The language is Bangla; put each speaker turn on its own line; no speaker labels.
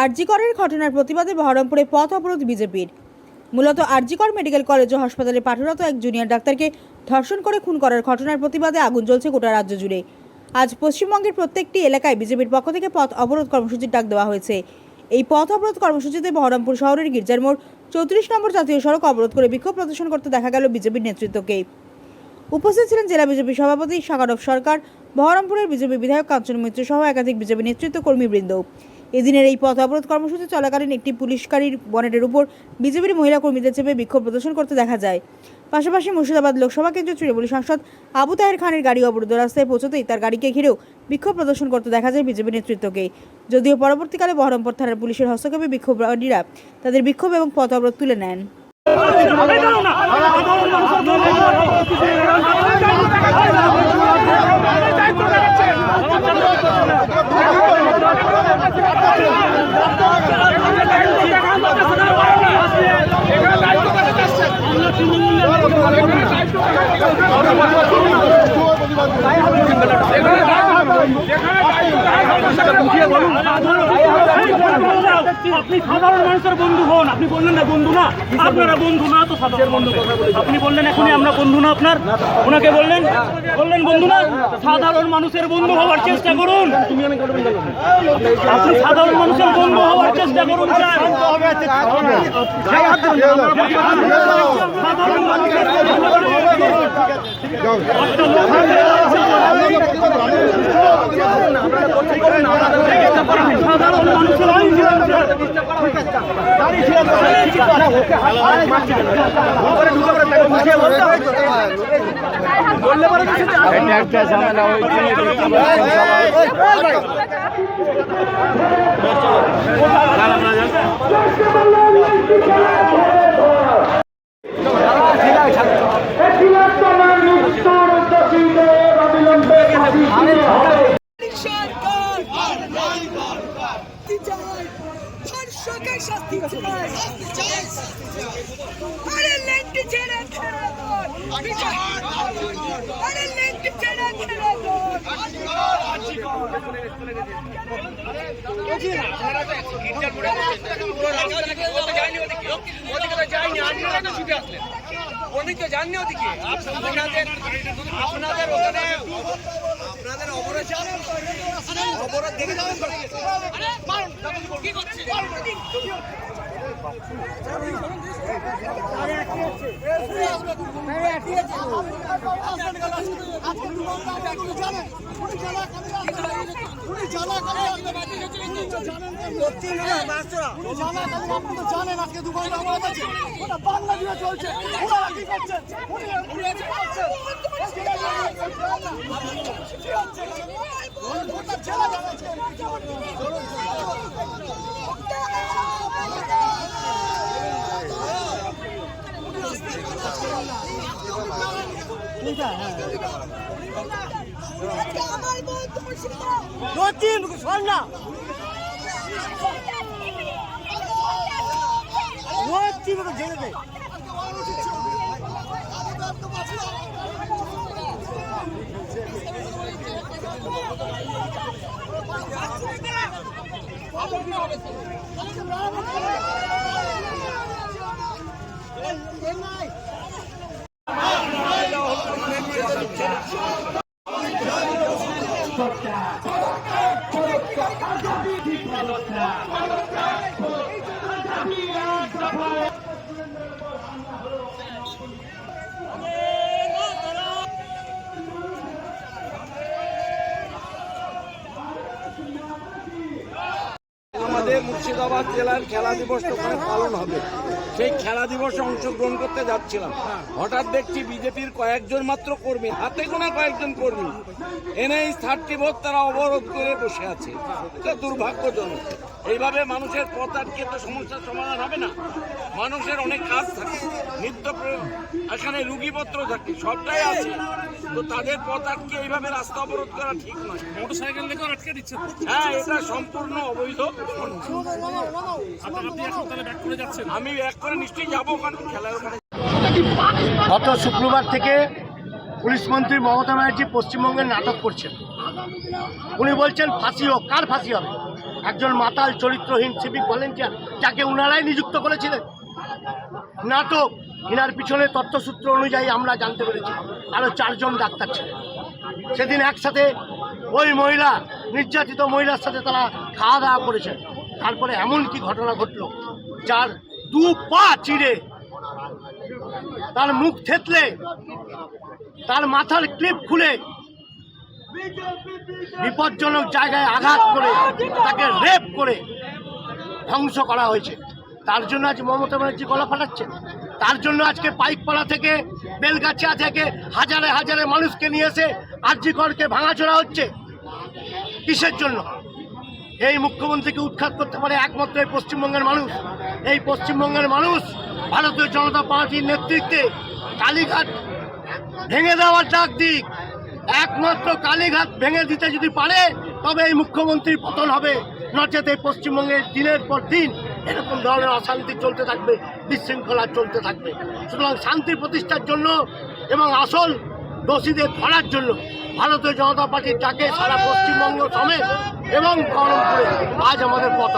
আরজিকরের ঘটনার প্রতিবাদে বহরমপুরে পথ অবরোধ বিজেপির। মূলত আরজিকর মেডিকেল কলেজ ও হাসপাতালে পাঠরত এক জুনিয়র ডাক্তারকে ধর্ষণ করে খুন করার ঘটনার প্রতিবাদে আগুন জ্বলছে গোটা রাজ্য জুড়ে। আজ পশ্চিমবঙ্গের প্রত্যেকটি এলাকায় বিজেপির পক্ষ থেকে পথ অবরোধ কর্মসূচির ডাক দেওয়া হয়েছে। এই পথ অবরোধ কর্মসূচিতে বহরমপুর শহরের গির্জার মোড় চৌত্রিশ নম্বর জাতীয় সড়ক অবরোধ করে বিক্ষোভ প্রদর্শন করতে দেখা গেল বিজেপির নেতৃত্বকে। উপস্থিত ছিলেন জেলা বিজেপি সভাপতি সাগরব সরকার, বহরমপুরের বিজেপি বিধায়ক কাঞ্চন মিত্র সহ একাধিক বিজেপি নেতৃত্ব কর্মীবৃন্দ এদিনের এই পথ অবরোধ কর্মসূচি চলাকালীন একটি পুলিশ গাড়ির বনেটের উপর বিজেপির মহিলা কর্মীদের চেপে বিক্ষোভ প্রদর্শন করতে দেখা যায়। পাশাপাশি মুর্শিদাবাদ লোকসভা কেন্দ্রের তৃণমূল সাংসদ আবু তাহের খানের গাড়ি অবরোধ রাস্তায় পৌঁছতেই তার গাড়িকে ঘিরেও বিক্ষোভ প্রদর্শন করতে দেখা যায় বিজেপি নেতৃত্বকে যদিও পরবর্তীকালে বহরমপুর থানার পুলিশের হস্তক্ষেপে বিক্ষোভকারীরা তাদের বিক্ষোভ এবং পথ অবরোধ তুলে নেন। 这个补贴我用了，拿了。
আপনি সাধারণ মানুষের বন্ধু হন। আপনি বললেন না বন্ধু না। আপনারা বন্ধু না তো সাধারণ বন্ধু আপনি বললেন এখনই আমরা বন্ধু না আপনার। ওনাকে বললেন বললেন বন্ধু না। সাধারণ মানুষের বন্ধু হওয়ার চেষ্টা করুন। আপনি সাধারণ মানুষের বন্ধু হওয়ার চেষ্টা করুন সাধারণ মানুষের আইন ছিলেন স্যার
সরকার শাস্তি চাই ধর্ষকের শাস্তি চাই আরে লেন্টি ছেড়ে ছেড়ে দর আরে লেন্টি ছেড়ে ছেড়ে
ওদিকে আপনাদের আপনাদের ওখানে আপনাদের অপরেশন অপরাধ দেখে যাবেন
জানেন আজকে দু ঘণ্টা আছে ওটা বাংলা দিয়ে চলছে ওনারা কি করছেন উনি উনি কি করছেন কি হচ্ছে? গোটা জেলা জানাচ্ছে
আমার বউ ধর্ষিত
নতুন শোন না নতুন জেনে দে
আমাদের মুর্শিদাবাদ জেলার খেলা দিবস ওখানে পালন হবে। সেই খেলা দিবসে অংশগ্রহণ করতে যাচ্ছিলাম। হঠাৎ দেখছি বিজেপির কয়েকজন মাত্র কর্মী, হাতে গোনা কয়েকজন কর্মী। এনএইচ থার্টি ভোট তারা অবরোধ করে বসে আছে। এটা দুর্ভাগ্যজনক। এইভাবে মানুষের পথ আটকে তো সমস্যার সমাধান হবে না। মানুষের অনেক কাজ থাকে নিত্য এখানে রুগীপত্র থাকে সবটাই আছে। তো তাদের পথ আটকে এইভাবে রাস্তা অবরোধ করা ঠিক নয়।
মোটর সাইকেল দেখে আটকে দিচ্ছে।
হ্যাঁ এটা সম্পূর্ণ অবৈধ।
আপনি ব্যাক যাচ্ছেন?
আমি এক করে নিশ্চয়ই যাব কারণ খেলার ওখানে।
গত শুক্রবার থেকে পুলিশ মন্ত্রী মমতা ব্যানার্জি পশ্চিমবঙ্গের নাটক করছেন। উনি বলছেন ফাঁসি হোক কার ফাঁসি হবে? একজন মাতাল চরিত্রহীন সিভিক ভলেন্টিয়ার যাকে উনারাই নিযুক্ত করেছিলেন। নাটক, ইনার পিছনে তথ্যসূত্র অনুযায়ী আমরা জানতে পেরেছি আরও চারজন ডাক্তার ছিলেন। সেদিন একসাথে ওই মহিলা, নির্যাতিত মহিলার সাথে তারা খাওয়া দাওয়া করেছেন। তারপরে এমন কি ঘটনা ঘটলো, যার দু পা চিড়ে তার মুখ থেতলে, তার মাথার ক্লিপ খুলে বিপজ্জনক জায়গায় আঘাত করে, তাকে রেপ করে ধ্বংস করা হয়েছে। তার জন্য আজ মমতা ব্যানার্জি গলা ফাটাচ্ছেন। তার জন্য আজকে পাইকপাড়া থেকে, বেলগাছিয়া থেকে হাজারে হাজারে মানুষকে নিয়ে এসে আর্যিকরকে ভাঙাচোরা হচ্ছে। কিসের জন্য? এই মুখ্যমন্ত্রীকে উৎখাত করতে পারে একমাত্র এই পশ্চিমবঙ্গের মানুষ। এই পশ্চিমবঙ্গের মানুষ ভারতীয় জনতা পার্টির নেতৃত্বে কালীঘাট ভেঙে দেওয়ার ডাক দিক। একমাত্র কালীঘাট ভেঙে দিতে যদি পারে, তবে এই মুখ্যমন্ত্রীর পতন হবে। নচেত এই পশ্চিমবঙ্গে দিনের পর দিন এরকম ধরনের অশান্তি চলতে থাকবে, বিশৃঙ্খলা চলতে থাকবে। সুতরাং শান্তি প্রতিষ্ঠার জন্য এবং আসল দোষীদের ধরার জন্য ভারতীয় জনতা পার্টির ডাকে সারা পশ্চিমবঙ্গ সমেত এবং বহরমপুরে আজ আমাদের পথ